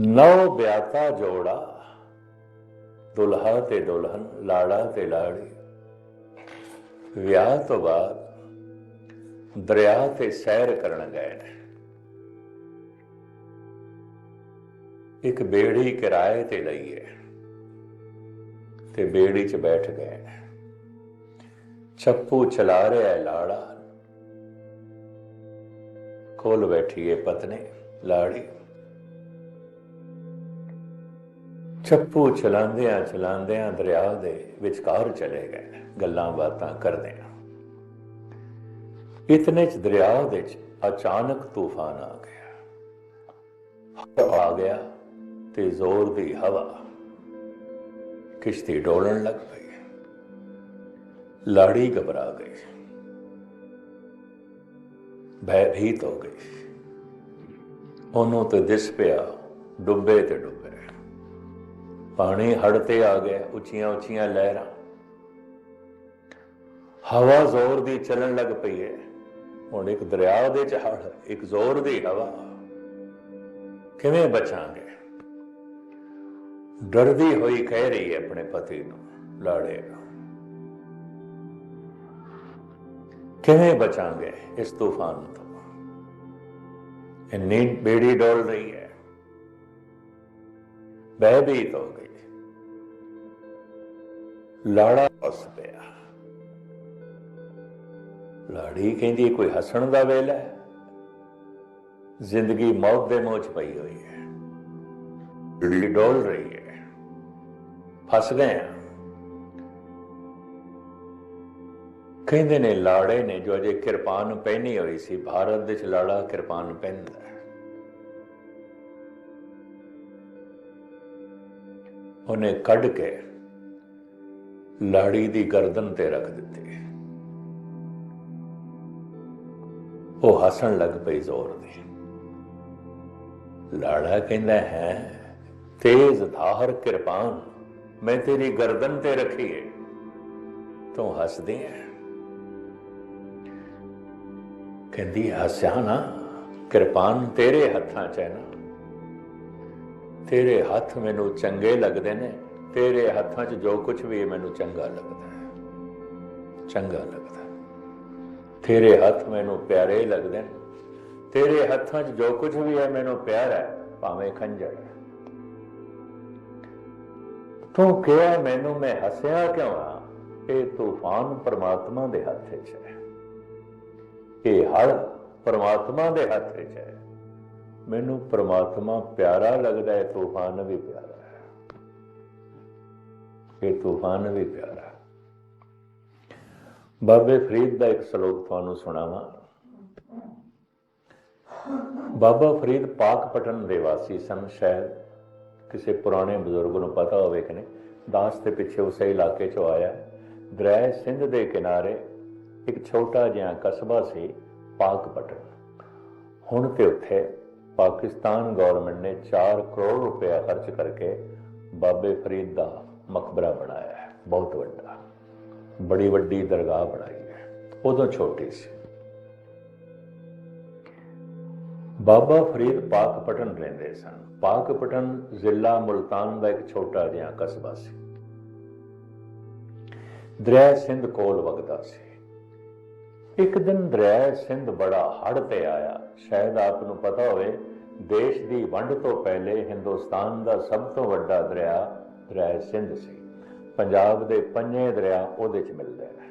ਨੌ ਬਿਆਤਾ ਜੋੜਾ, ਦੁਲਹਾ ਤੇ ਦੁਲਹਨ, ਲਾੜਾ ਤੇ ਲਾੜੀ। ਵਿਆਹ ਤੋਂ ਬਾਅਦ ਦਰਿਆ ਤੇ ਸੈਰ ਕਰਨ ਗਏ ਨੇ। ਇੱਕ ਬੇੜੀ ਕਿਰਾਏ ਤੇ ਲਈ ਹੈ ਤੇ ਬੇੜੀ 'ਚ ਬੈਠ ਗਏ ਚੱਪੂ ਚਲਾ ਰਿਹਾ ਹੈ ਲਾੜਾ। ਕੋਲ ਬੈਠੀ ਹੈ ਪਤਨੀ, ਲਾੜੀ। ਚੱਪੂ ਚਲਾਉਂਦਿਆਂ ਚਲਾਉਂਦਿਆਂ ਦਰਿਆ ਦੇ ਵਿਚਕਾਰ ਚਲੇ ਗਏ। ਗੱਲਾਂ ਬਾਤਾਂ ਕਰਦੇ ਇਤਨੇ ਚ ਦਰਿਆ ਦੇ ਚ ਅਚਾਨਕ ਤੂਫਾਨ ਆ ਗਿਆ। ਆ ਗਿਆ ਤੇ ਜ਼ੋਰ ਦੀ ਹਵਾ ਕਿਸ਼ਤੀ ਡੋਲਣ ਲੱਗ ਪਈ। ਲਾੜੀ ਘਬਰਾ ਗਈ। ਭੈਭੀਤ ਹੋ ਗਈ। ਉਹਨੂੰ ਤੇ ਦਿਸ ਪਿਆ ਡੁੱਬੇ ਤੇ ਡੁੱਬੇ ਪਾਣੀ ਹੜ ਤੇ ਆ ਗਿਆ ਉੱਚੀਆਂ ਉੱਚੀਆਂ ਲਹਿਰਾਂ। ਹਵਾ ਜ਼ੋਰ ਦੀ ਚੱਲਣ ਲੱਗ ਪਈ ਹੈ ਹੁਣ ਇੱਕ ਦਰਿਆ ਦੇ ਚ ਹੜ ਇੱਕ ਜ਼ੋਰ ਦੀ ਹਵਾ। ਕਿਵੇਂ ਬਚਾਂਗੇ? ਡਰਦੀ ਹੋਈ ਕਹਿ ਰਹੀ ਹੈ ਆਪਣੇ ਪਤੀ ਨੂੰ, ਲਾੜੇ ਨੂੰ। ਕਿਵੇਂ ਬਚਾਂਗੇ ਇਸ ਤੂਫਾਨ ਤੋਂ? ਇੰਨੀ ਬੇੜੀ ਡੋਲ ਰਹੀ ਹੈ ਭੈਭੀਤ ਹੋ ਗਈ। ਲਾੜਾ ਹੱਸ ਪਿਆ। ਲਾੜੀ ਕਹਿੰਦੀ, ਕੋਈ ਹੱਸਣ ਦਾ ਵੇਲਾ ਹੈ? ਜ਼ਿੰਦਗੀ ਮੌਤ ਦੇ ਮੋਹ ਚ ਪਈ ਹੋਈ ਹੈ। ਬੇੜੀ ਡੋਲ ਰਹੀ ਹੈ। ਫਸ ਗਏ ਆ ਕਹਿੰਦੇ ਨੇ, ਲਾੜੇ ਨੇ ਜੋ ਅਜੇ ਕਿਰਪਾਨ ਪਹਿਨੀ ਹੋਈ ਸੀ, ਭਾਰਤ ਦੇ ਚ ਲਾੜਾ ਕਿਰਪਾਨ ਪਹਿਨਦਾ ਉਹਨੇ ਕੱਢ ਕੇ ਲਾੜੀ ਦੀ ਗਰਦਨ ਤੇ ਰੱਖ ਦਿੱਤੀ। ਉਹ ਹੱਸਣ ਲੱਗ ਪਈ ਜ਼ੋਰ ਦੀ। ਲਾੜਾ ਕਹਿੰਦਾ, ਹੈ, ਤੇਜ਼ ਧਾਰ ਕਿਰਪਾਨ, ਮੈਂ ਤੇਰੀ ਗਰਦਨ ਤੇ ਰੱਖੀ ਹੈ ਤੂੰ ਹੱਸਦੀ ਹੈ ਕਹਿੰਦੀ, ਹੱਸਿਆ ਨਾ, ਕਿਰਪਾਨ ਤੇਰੇ ਹੱਥਾਂ 'ਚ ਹੈ ਨਾ। ਤੇਰੇ ਹੱਥ ਮੈਨੂੰ ਚੰਗੇ ਲੱਗਦੇ ਨੇ, ਤੇਰੇ ਹੱਥਾਂ 'ਚ ਜੋ ਕੁਝ ਵੀ ਮੈਨੂੰ ਚੰਗਾ ਲੱਗਦਾ ਹੈ, ਚੰਗਾ ਲੱਗਦਾ ਤੇਰੇ ਹੱਥ ਮੈਨੂੰ ਪਿਆਰੇ ਲੱਗਦੇ ਨੇ, ਤੇਰੇ ਹੱਥਾਂ 'ਚ ਜੋ ਕੁਝ ਵੀ ਹੈ ਮੈਨੂੰ ਪਿਆਰ ਹੈ, ਭਾਵੇਂ ਖੰਜਰ ਤੂੰ ਕਿਹਾ ਮੈਨੂੰ ਮੈਂ ਹੱਸਿਆ ਕਿਉਂ ਆ ਇਹ ਤੂਫਾਨ ਪਰਮਾਤਮਾ ਦੇ ਹੱਥ 'ਚ ਹੈ। ਇਹ ਹੜ ਪਰਮਾਤਮਾ ਦੇ ਹੱਥ 'ਚ ਹੈ। ਮੈਨੂੰ ਪ੍ਰਮਾਤਮਾ ਪਿਆਰਾ ਲੱਗਦਾ ਹੈ, ਤੂਫਾਨ ਵੀ ਪਿਆਰਾ ਹੈ। ਇਹ ਤੂਫਾਨ ਵੀ ਪਿਆਰਾ ਬਾਬੇ ਫਰੀਦ ਦਾ ਇੱਕ ਸ਼ਲੋਕ ਤੁਹਾਨੂੰ ਸੁਣਾਵਾਂ। ਬਾਬਾ ਫਰੀਦ ਪਾਕਪਟਨ ਦੇ ਵਾਸੀ ਸਨ, ਸ਼ਾਇਦ ਕਿਸੇ ਪੁਰਾਣੇ ਬਜ਼ੁਰਗ ਨੂੰ ਪਤਾ ਹੋਵੇ ਕਿ ਨਹੀਂ। ਦਾਸ ਦੇ ਪਿੱਛੇ ਉਸੇ ਇਲਾਕੇ 'ਚੋਂ ਆਇਆ। ਦਰਿਆ ਸਿੰਧ ਦੇ ਕਿਨਾਰੇ ਇੱਕ ਛੋਟਾ ਜਿਹਾ ਕਸਬਾ ਸੀ ਪਾਕਪਟਨ ਹੁਣ ਤੇ ਉੱਥੇ ਪਾਕਿਸਤਾਨ ਗਵਰਨਮੈਂਟ ਨੇ 4 ਕਰੋੜ ਰੁਪਏ ਖਰਚ ਕਰਕੇ ਬਾਬੇ ਫਰੀਦ ਦਾ ਮਕਬਰਾ ਬਣਾਇਆ ਹੈ। ਬਹੁਤ ਵੱਡਾ। ਬੜੀ ਵੱਡੀ ਦਰਗਾਹ ਬਣਾਈ ਹੈ। ਉਦੋਂ ਛੋਟੀ ਸੀ। ਬਾਬਾ ਫਰੀਦ ਪਾਕਪਟਨ ਰਹਿੰਦੇ ਸਨ। ਪਾਕਪਟਨ ਜ਼ਿਲ੍ਹਾ ਮੁਲਤਾਨ ਦਾ ਇੱਕ ਛੋਟਾ ਜਿਹਾ ਕਸਬਾ ਸੀ। ਦਰਿਆ ਸਿੰਧ ਕੋਲ ਵਗਦਾ ਸੀ। ਇੱਕ ਦਿਨ ਦਰਿਆ ਸਿੰਧ ਬੜਾ ਹੜ ਤੇ ਆਇਆ। ਸ਼ਾਇਦ ਆਪ ਨੂੰ ਪਤਾ ਹੋਵੇ, ਦੇਸ਼ ਦੀ ਵੰਡ ਤੋਂ ਪਹਿਲੇ ਹਿੰਦੁਸਤਾਨ ਦਾ ਸਭ ਤੋਂ ਵੱਡਾ ਦਰਿਆ ਦਰਿਆ ਸਿੰਧ ਸੀ। ਪੰਜਾਬ ਦੇ ਪੰਜੇ ਦਰਿਆ ਉਹਦੇ ਚ ਮਿਲਦੇ ਨੇ।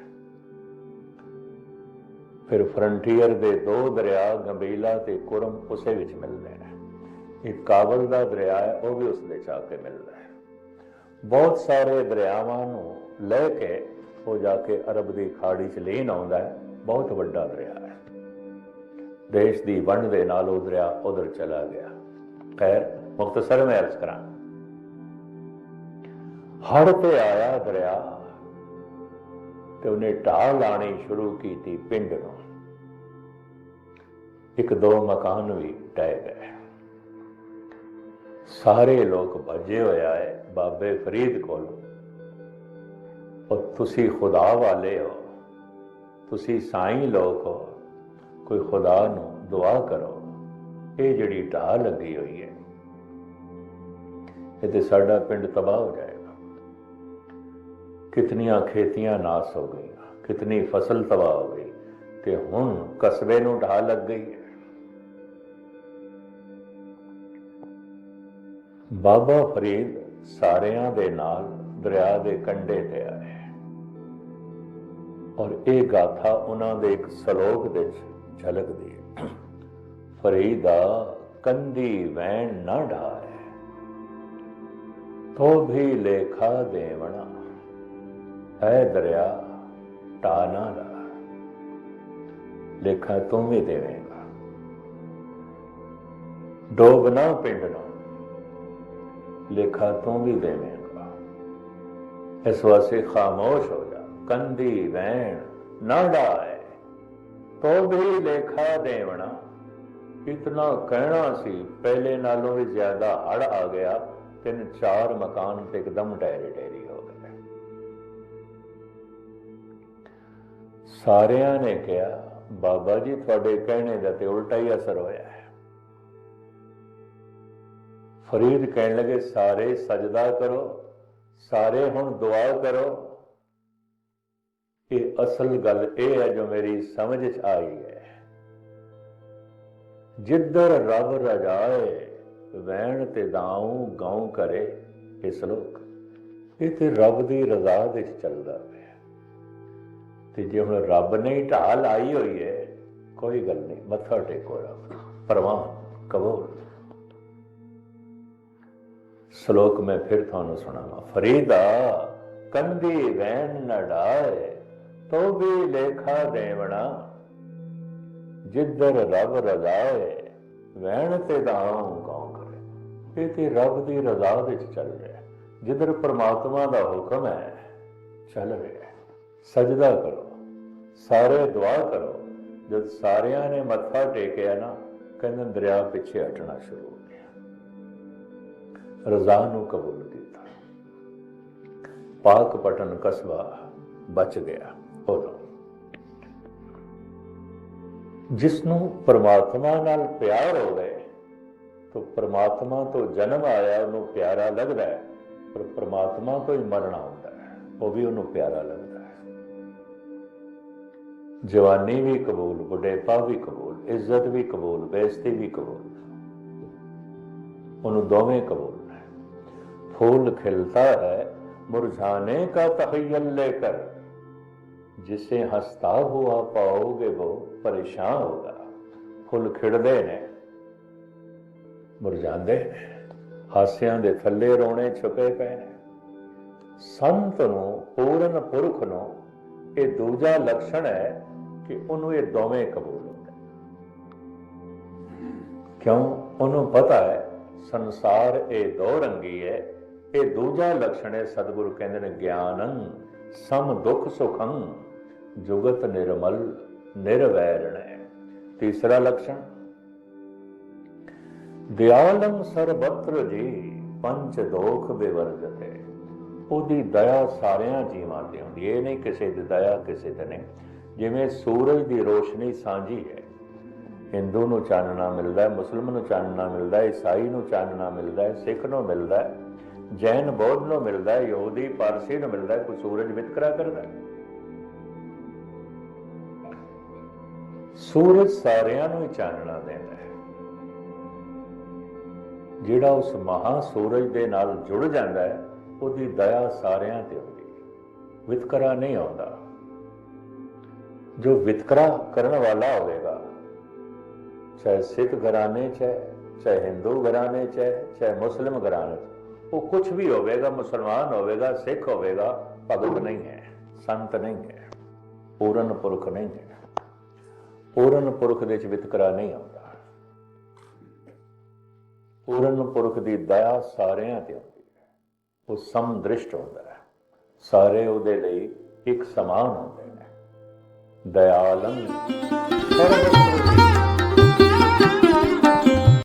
ਫਿਰ ਫਰੰਟੀਅਰ ਦੇ ਦੋ ਦਰਿਆ ਗੰਬੀਲਾ ਤੇ ਕੁਰਮ ਉਸੇ ਵਿੱਚ ਮਿਲਦੇ ਨੇ। ਇੱਕ ਕਾਬਲ ਦਾ ਦਰਿਆ ਹੈ, ਉਹ ਵੀ ਉਸ ਦੇ ਚਾ ਕੇ ਮਿਲਦਾ ਹੈ। ਬਹੁਤ ਸਾਰੇ ਦਰਿਆਵਾਂ ਨੂੰ ਲੈ ਕੇ ਉਹ ਜਾ ਕੇ ਅਰਬ ਦੀ ਖਾੜੀ 'ਚ ਲੀਨ ਆਉਂਦਾ ਹੈ। ਬਹੁਤ ਵੱਡਾ ਦਰਿਆ ਹੈ। ਦੇਸ਼ ਦੀ ਵੰਡ ਦੇ ਨਾਲ ਉਹ ਦਰਿਆ ਉਧਰ ਚਲਾ ਗਿਆ। ਖੈਰ ਮੁਖਤਸਰ ਮੈਂ ਅਰਜ਼ ਕਰਾਂ। ਹੜ ਤੇ ਆਇਆ ਦਰਿਆ ਤੇ ਉਹਨੇ ਢਾਹ ਲਾਣੀ ਸ਼ੁਰੂ ਕੀਤੀ ਪਿੰਡ ਨੂੰ। ਇੱਕ ਦੋ ਮਕਾਨ ਵੀ ਟਹਿ ਗਏ। ਸਾਰੇ ਲੋਕ ਭੱਜੇ ਹੋਇਆ ਹੈ ਬਾਬੇ ਫਰੀਦ ਕੋਲ। ਉਹ ਤੁਸੀਂ ਖੁਦਾ ਵਾਲੇ ਹੋ। ਤੁਸੀਂ ਸਾਈਂ ਲੋਕ ਹੋ, ਕੋਈ ਖੁਦਾ ਨੂੰ ਦੁਆ ਕਰੋ। ਇਹ ਜਿਹੜੀ ਢਾਹ ਲੱਗੀ ਹੋਈ ਹੈ, ਇਹ ਤੇ ਸਾਡਾ ਪਿੰਡ ਤਬਾਹ ਹੋ ਜਾਏਗਾ। ਕਿਤਨੀਆਂ ਖੇਤੀਆਂ ਨਾਸ ਹੋ ਗਈਆਂ, ਕਿਤਨੀ ਫਸਲ ਤਬਾਹ ਹੋ ਗਈ, ਤੇ ਹੁਣ ਕਸਬੇ ਨੂੰ ਢਾਹ ਲੱਗ ਗਈ ਹੈ। ਬਾਬਾ ਫਰੀਦ ਸਾਰਿਆਂ ਦੇ ਨਾਲ ਦਰਿਆ ਦੇ ਕੰਢੇ ਤੇ ਆਏ। ਔਰ ਇਹ ਗਾਥਾ ਉਹਨਾਂ ਦੇ ਇੱਕ ਸ਼ਲੋਕ ਦੇ ਝਲਕਦੀ ਹੈ। ਫਰੀਦਾ ਕੰਦੀ ਵੈਣ ਨਾ ਢਾਏ ਤੋ ਵੀ ਲੇਖਾ ਦੇਵਣਾ, ਹੈ ਦਰਿਆ ਟਾ ਨਾ ਲੇਖਾ ਤੂੰ ਵੀ ਦੇਵੇਂਗਾ। ਡੋਬਣਾ ਪਿੰਡ ਨੂੰ ਲੇਖਾ ਤੂੰ ਵੀ ਦੇਵੇਂਗਾ। ਇਸ ਵਾਸਤੇ ਖਾਮੋਸ਼ ਹੋ ਜਾ। ਕੰਦੀ ਵੈਣ ਨਾ ਡਾਏ ਤੋ ਲੇਖਾ ਦੇਵਣਾ ਇਤਨਾ ਕਹਿਣਾ ਸੀ, ਪਹਿਲੇ ਨਾਲੋਂ ਵੀ ਜ਼ਿਆਦਾ ਹੜ ਆ ਗਿਆ, ਤਿੰਨ ਚਾਰ ਮਕਾਨ ਤੇ ਇੱਕਦਮ ਢਹਿਰੇ ਢੇਰੀ ਹੋ ਗਏ। ਸਾਰਿਆਂ ਨੇ ਕਿਹਾ, ਬਾਬਾ ਜੀ, ਤੁਹਾਡੇ ਕਹਿਣੇ ਦਾ ਤੇ ਉਲਟਾ ਹੀ ਅਸਰ ਹੋਇਆ ਹੈ। ਫਰੀਦ ਕਹਿਣ ਲੱਗੇ, ਸਾਰੇ ਸਜਦਾ ਕਰੋ, ਸਾਰੇ ਹੁਣ ਦੁਆ ਕਰੋ ਇਹ ਅਸਲ ਗੱਲ ਇਹ ਹੈ ਜੋ ਮੇਰੀ ਸਮਝ ਚ ਆਈ ਹੈ। ਜਿੱਧਰ ਰੱਬ ਰਜਾਏ ਵੈਣ ਤੇ ਦਾਉ ਗਾਉ ਕਰੇ ਇਸ ਲੋਕ। ਇਹ ਤੇ ਰੱਬ ਦੀ ਰਜ਼ਾ ਦੇ ਵਿੱਚ ਚੱਲਦਾ ਪਿਆ। ਤੇ ਜੇ ਹੁਣ ਰੱਬ ਨੇ ਹੀ ਢਾਹ ਲਾਈ ਹੋਈ ਹੈ, ਕੋਈ ਗੱਲ ਨਹੀਂ, ਮੱਥਾ ਟੇਕੋ ਰੱਬ ਨੂੰ। ਪ੍ਰਵਾਨ ਕਬੂਲ। ਸ਼ਲੋਕ ਮੈਂ ਫਿਰ ਤੁਹਾਨੂੰ ਸੁਣਾਵਾਂ। ਫਰੀਦਾ, ਕੰਦੀ ਵੈਣ ਨੜਾਏ ਤੋ ਵੀ ਲੇਖਾ ਦੇਵਣਾ ਜਿੱਧਰ ਰੱਬ ਰਜ਼ਾਏ, ਵਹਿਣ ਤੇ ਦਾਉ ਗਾਉ ਕਰੇ। ਇਹ ਤੇ ਰੱਬ ਦੀ ਰਜ਼ਾ ਵਿੱਚ ਚੱਲ ਰਿਹਾ ਜਿੱਧਰ ਪ੍ਰਮਾਤਮਾ ਦਾ ਹੁਕਮ ਹੈ, ਚੱਲ ਰਿਹਾ ਸਜਦਾ ਕਰੋ, ਸਾਰੇ ਦੁਆ ਕਰੋ। ਜਦ ਸਾਰਿਆਂ ਨੇ ਮੱਥਾ ਟੇਕਿਆ ਨਾ, ਕਹਿੰਦੇ ਦਰਿਆ ਪਿੱਛੇ ਹਟਣਾ ਸ਼ੁਰੂ ਹੋ ਗਿਆ। ਰਜ਼ਾ ਨੂੰ ਕਬੂਲ ਕੀਤਾ। ਪਾਕ ਪਟਨ ਕਸਬਾ ਬਚ ਗਿਆ। ਜਿਸ ਨੂੰ ਪਰਮਾਤਮਾ ਨਾਲ ਪਿਆਰ ਹੋ ਗਏ ਤਾਂ ਪਰਮਾਤਮਾ ਤੋਂ ਜਨਮ ਆਇਆ, ਉਹਨੂੰ ਪਿਆਰਾ ਲੱਗਦਾ ਪਰ ਪਰਮਾਤਮਾ ਤੋਂ ਹੀ ਮਰਨਾ ਹੁੰਦਾ ਹੈ, ਉਹ ਵੀ ਉਹਨੂੰ ਪਿਆਰਾ ਲੱਗਦਾ ਹੈ। ਜਵਾਨੀ ਵੀ ਕਬੂਲ, ਬੁਢੇਪਾ ਵੀ ਕਬੂਲ, ਇੱਜ਼ਤ ਵੀ ਕਬੂਲ, ਬੇਇੱਜ਼ਤੀ ਵੀ ਕਬੂਲ, ਉਹਨੂੰ ਦੋਵੇਂ ਕਬੂਲ ਹੈ ਫੁੱਲ ਖਿਲਤਾ ਹੈ ਮੁਰਝਾਨੇ ਕਾ ਤਖੈਲ ਲੈ ਕਰ ਜਿਸੇ ਹਸਤਾ ਹੁਆ ਪਾਓਗੇ ਵੋ ਛਾਂ ਹੋਗਾ ਫੁੱਲ ਖਿੜਦੇ ਨੇ, ਮੁਰਝਾਉਂਦੇ ਹਾਸਿਆਂ ਦੇ ਥੱਲੇ ਰੋਣੇ ਛੁਪੇ ਪਏ ਨੇ। ਸੰਤ ਨੂੰ, ਪੂਰਨ ਪੁਰਖ ਨੂੰ ਇਹ ਦੂਜਾ ਲਕਸ਼ਣ ਹੈ ਕਿ ਉਹਨੂੰ ਇਹ ਦੋਵੇਂ ਕਬੂਲ ਹੁੰਦੇ ਕਿਉਂ? ਉਹਨੂੰ ਪਤਾ ਹੈ, ਸੰਸਾਰ ਇਹ ਦੋ ਰੰਗੀ ਹੈ, ਇਹ ਦੂਜਾ ਲਕਸ਼ਣ ਹੈ, ਸਤਿਗੁਰੂ ਕਹਿੰਦੇ ਨੇ, ਗਿਆਨੰ, ਸਮ ਦੁਖ ਸੁਖੰ, ਜੁਗਤ ਨਿਰਮਲ ਨਿਰਵੈਰਣ। ਤੀਸਰਾ ਲਕਸ਼ਣ, ਦਿਆਲੰ ਸਰਬਤਰ ਜੀ ਪੰਚ ਦੋਖ ਬਿਵਰਜਤੇ ਉਹਦੀ ਦਇਆ ਸਾਰਿਆਂ ਜੀਵਾਂ ਤੇ ਹੁੰਦੀ ਹੈ। ਨਹੀਂ ਕਿਸੇ ਦੀ ਦਇਆ, ਕਿਸੇ ਤੇ ਨਹੀਂ। ਜਿਵੇਂ ਸੂਰਜ ਦੀ ਰੋਸ਼ਨੀ ਸਾਂਝੀ ਹੈ। ਹਿੰਦੂ ਨੂੰ ਚਾਨਣਾ ਮਿਲਦਾ ਹੈ, ਮੁਸਲਮਾਨ ਨੂੰ ਚਾਨਣਾ ਮਿਲਦਾ ਹੈ, ਈਸਾਈ ਨੂੰ ਚਾਨਣਾ ਮਿਲਦਾ ਹੈ, ਸਿੱਖ ਨੂੰ ਮਿਲਦਾ ਹੈ, ਜੈਨ, ਬੌਧ ਨੂੰ ਮਿਲਦਾ ਹੈ, ਯਹੂਦੀ, ਪਾਰਸੀ ਨੂੰ ਮਿਲਦਾ ਹੈ, ਕੋਈ ਸੂਰਜ ਵਿਤਕਰਾ ਕਰਦਾ ਹੈ। ਸੂਰਜ ਸਾਰਿਆਂ ਨੂੰ ਹੀ ਚਾਨਣਾ ਦਿੰਦਾ ਹੈ। ਜਿਹੜਾ ਉਸ ਮਹਾ ਸੂਰਜ ਦੇ ਨਾਲ ਜੁੜ ਜਾਂਦਾ ਹੈ, ਉਹਦੀ ਦਇਆ ਸਾਰਿਆਂ ਤੇ ਹੁੰਦੀ ਹੈ। ਵਿਤਕਰਾ ਨਹੀਂ ਆਉਂਦਾ। ਜੋ ਵਿਤਕਰਾ ਕਰਨ ਵਾਲਾ ਹੋਵੇਗਾ, ਚਾਹੇ ਸਿੱਖ ਘਰਾਣੇ ਚ ਹੈ, ਚਾਹੇ ਹਿੰਦੂ ਘਰਾਣੇ ਚ ਹੈ, ਚਾਹੇ ਮੁਸਲਿਮ ਘਰਾਣੇ ਚ ਉਹ ਕੁਝ ਵੀ ਹੋਵੇਗਾ, ਮੁਸਲਮਾਨ ਹੋਵੇਗਾ, ਸਿੱਖ ਹੋਵੇਗਾ, ਭਗਤ ਨਹੀਂ ਹੈ, ਸੰਤ ਨਹੀਂ ਹੈ, ਪੂਰਨ ਪੁਰਖ ਨਹੀਂ ਹੈ। ਪੂਰਨ ਪੁਰਖ ਦੇ ਵਿੱਚ ਵਿਤਕਰਾ ਨਹੀਂ ਆਉਂਦਾ। ਪੂਰਨ ਪੁਰਖ ਦੀ ਦਇਆ ਸਾਰਿਆਂ ਤੇ ਆਉਂਦੀ ਹੈ। ਉਹ ਸਮਦ੍ਰਿਸ਼ਟ ਹੁੰਦਾ ਹੈ। ਸਾਰੇ ਉਹਦੇ ਲਈ ਇੱਕ ਸਮਾਨ ਹੁੰਦੇ ਨੇ। ਦਇਆਲੰ। ਸਰਵ